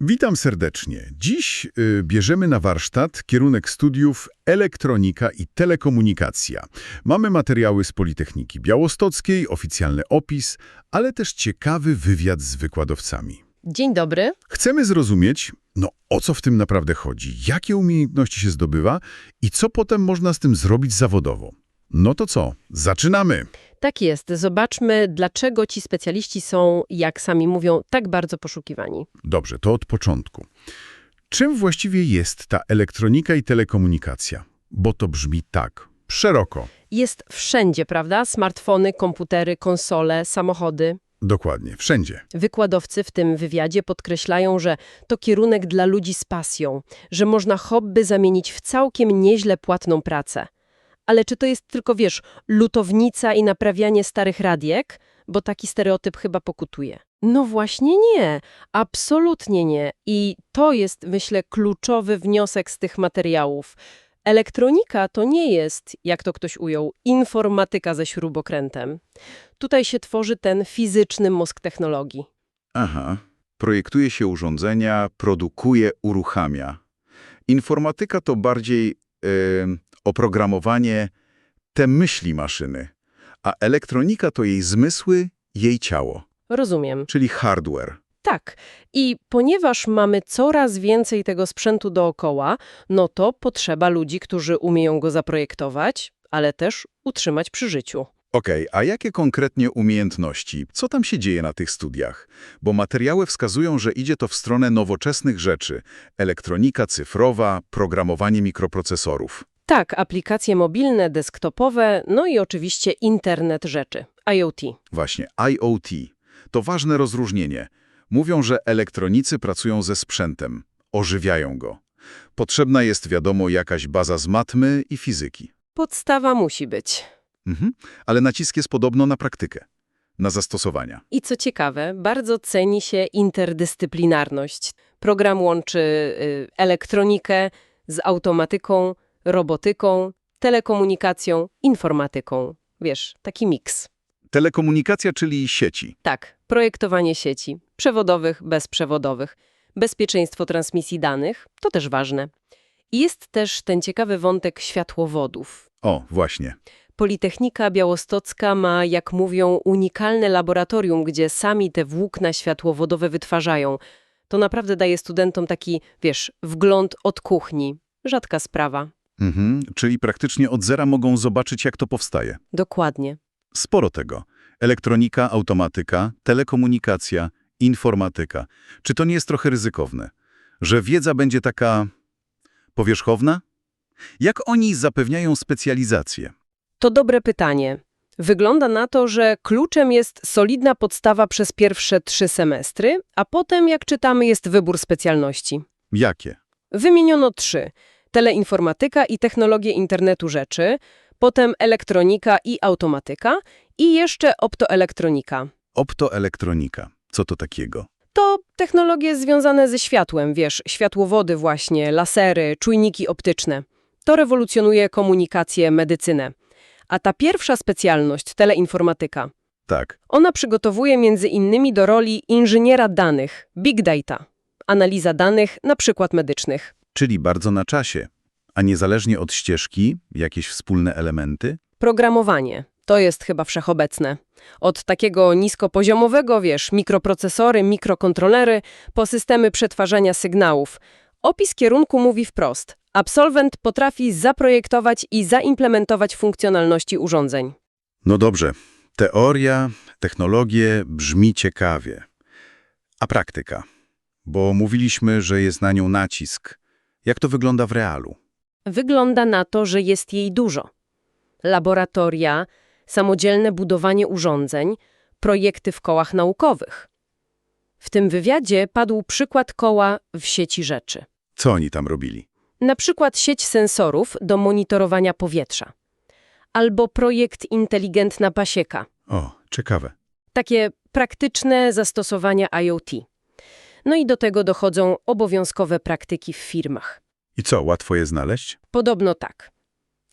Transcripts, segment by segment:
Witam serdecznie. Dziś y, bierzemy na warsztat kierunek studiów elektronika i telekomunikacja. Mamy materiały z Politechniki Białostockiej, oficjalny opis, ale też ciekawy wywiad z wykładowcami. Dzień dobry. Chcemy zrozumieć, no o co w tym naprawdę chodzi, jakie umiejętności się zdobywa i co potem można z tym zrobić zawodowo. No to co, zaczynamy! Tak jest. Zobaczmy, dlaczego ci specjaliści są, jak sami mówią, tak bardzo poszukiwani. Dobrze, to od początku. Czym właściwie jest ta elektronika i telekomunikacja? Bo to brzmi tak, szeroko. Jest wszędzie, prawda? Smartfony, komputery, konsole, samochody. Dokładnie, wszędzie. Wykładowcy w tym wywiadzie podkreślają, że to kierunek dla ludzi z pasją, że można hobby zamienić w całkiem nieźle płatną pracę. Ale czy to jest tylko, wiesz, lutownica i naprawianie starych radiek? Bo taki stereotyp chyba pokutuje. No właśnie nie, absolutnie nie. I to jest, myślę, kluczowy wniosek z tych materiałów. Elektronika to nie jest, jak to ktoś ujął, informatyka ze śrubokrętem. Tutaj się tworzy ten fizyczny mózg technologii. Aha. Projektuje się urządzenia, produkuje, uruchamia. Informatyka to bardziej e, oprogramowanie te myśli maszyny, a elektronika to jej zmysły, jej ciało, Rozumiem. czyli hardware. Tak. I ponieważ mamy coraz więcej tego sprzętu dookoła, no to potrzeba ludzi, którzy umieją go zaprojektować, ale też utrzymać przy życiu. Okej, a jakie konkretnie umiejętności? Co tam się dzieje na tych studiach? Bo materiały wskazują, że idzie to w stronę nowoczesnych rzeczy. Elektronika cyfrowa, programowanie mikroprocesorów. Tak, aplikacje mobilne, desktopowe, no i oczywiście internet rzeczy, IoT. Właśnie, IoT. To ważne rozróżnienie. Mówią, że elektronicy pracują ze sprzętem, ożywiają go. Potrzebna jest, wiadomo, jakaś baza z matmy i fizyki. Podstawa musi być. Mhm. Ale nacisk jest podobno na praktykę, na zastosowania. I co ciekawe, bardzo ceni się interdyscyplinarność. Program łączy y, elektronikę z automatyką, robotyką, telekomunikacją, informatyką. Wiesz, taki miks. Telekomunikacja, czyli sieci. Tak, projektowanie sieci, przewodowych, bezprzewodowych, bezpieczeństwo transmisji danych, to też ważne. I jest też ten ciekawy wątek światłowodów. O, właśnie. Politechnika Białostocka ma, jak mówią, unikalne laboratorium, gdzie sami te włókna światłowodowe wytwarzają. To naprawdę daje studentom taki, wiesz, wgląd od kuchni. Rzadka sprawa. Mhm. Czyli praktycznie od zera mogą zobaczyć, jak to powstaje. Dokładnie. Sporo tego. Elektronika, automatyka, telekomunikacja, informatyka. Czy to nie jest trochę ryzykowne? Że wiedza będzie taka powierzchowna? Jak oni zapewniają specjalizację? To dobre pytanie. Wygląda na to, że kluczem jest solidna podstawa przez pierwsze trzy semestry, a potem, jak czytamy, jest wybór specjalności. Jakie? Wymieniono trzy. Teleinformatyka i technologie internetu rzeczy, potem elektronika i automatyka i jeszcze optoelektronika. Optoelektronika. Co to takiego? To technologie związane ze światłem, wiesz, światłowody właśnie, lasery, czujniki optyczne. To rewolucjonuje komunikację, medycynę. A ta pierwsza specjalność, teleinformatyka, Tak. ona przygotowuje między innymi do roli inżyniera danych, big data, analiza danych, na przykład medycznych. Czyli bardzo na czasie. A niezależnie od ścieżki, jakieś wspólne elementy? Programowanie. To jest chyba wszechobecne. Od takiego niskopoziomowego, wiesz, mikroprocesory, mikrokontrolery, po systemy przetwarzania sygnałów. Opis kierunku mówi wprost. Absolwent potrafi zaprojektować i zaimplementować funkcjonalności urządzeń. No dobrze. Teoria, technologie brzmi ciekawie. A praktyka? Bo mówiliśmy, że jest na nią nacisk. Jak to wygląda w realu? Wygląda na to, że jest jej dużo. Laboratoria, samodzielne budowanie urządzeń, projekty w kołach naukowych. W tym wywiadzie padł przykład koła w sieci rzeczy. Co oni tam robili? Na przykład sieć sensorów do monitorowania powietrza. Albo projekt inteligentna pasieka. O, ciekawe. Takie praktyczne zastosowania IoT. No i do tego dochodzą obowiązkowe praktyki w firmach. I co, łatwo je znaleźć? Podobno tak.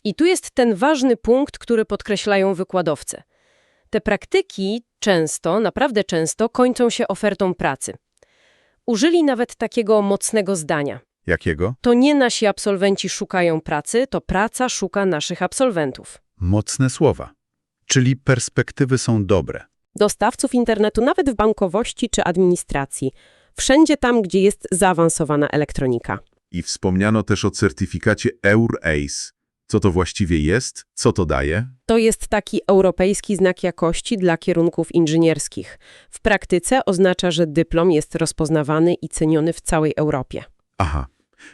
I tu jest ten ważny punkt, który podkreślają wykładowcy. Te praktyki często, naprawdę często kończą się ofertą pracy. Użyli nawet takiego mocnego zdania. Jakiego? To nie nasi absolwenci szukają pracy, to praca szuka naszych absolwentów. Mocne słowa. Czyli perspektywy są dobre. dostawców internetu, nawet w bankowości czy administracji. Wszędzie tam, gdzie jest zaawansowana elektronika. I wspomniano też o certyfikacie EUR-ACE. Co to właściwie jest? Co to daje? To jest taki europejski znak jakości dla kierunków inżynierskich. W praktyce oznacza, że dyplom jest rozpoznawany i ceniony w całej Europie. Aha.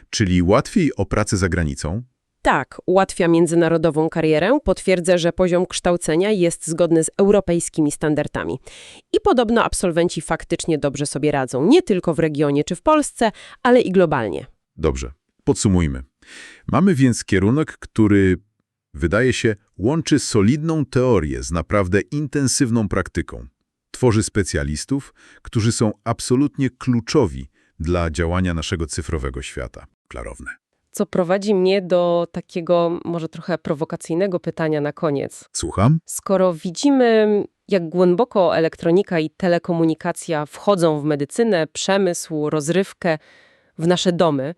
Czyli łatwiej o pracę za granicą? Tak, ułatwia międzynarodową karierę, potwierdza, że poziom kształcenia jest zgodny z europejskimi standardami. I podobno absolwenci faktycznie dobrze sobie radzą, nie tylko w regionie czy w Polsce, ale i globalnie. Dobrze. Podsumujmy. Mamy więc kierunek, który, wydaje się, łączy solidną teorię z naprawdę intensywną praktyką. Tworzy specjalistów, którzy są absolutnie kluczowi dla działania naszego cyfrowego świata. Klarowne. Co prowadzi mnie do takiego może trochę prowokacyjnego pytania na koniec. Słucham? Skoro widzimy, jak głęboko elektronika i telekomunikacja wchodzą w medycynę, przemysł, rozrywkę, w nasze domy,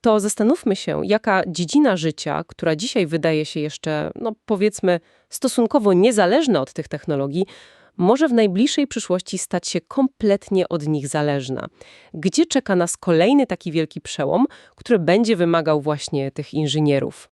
to zastanówmy się, jaka dziedzina życia, która dzisiaj wydaje się jeszcze, no powiedzmy, stosunkowo niezależna od tych technologii, może w najbliższej przyszłości stać się kompletnie od nich zależna. Gdzie czeka nas kolejny taki wielki przełom, który będzie wymagał właśnie tych inżynierów?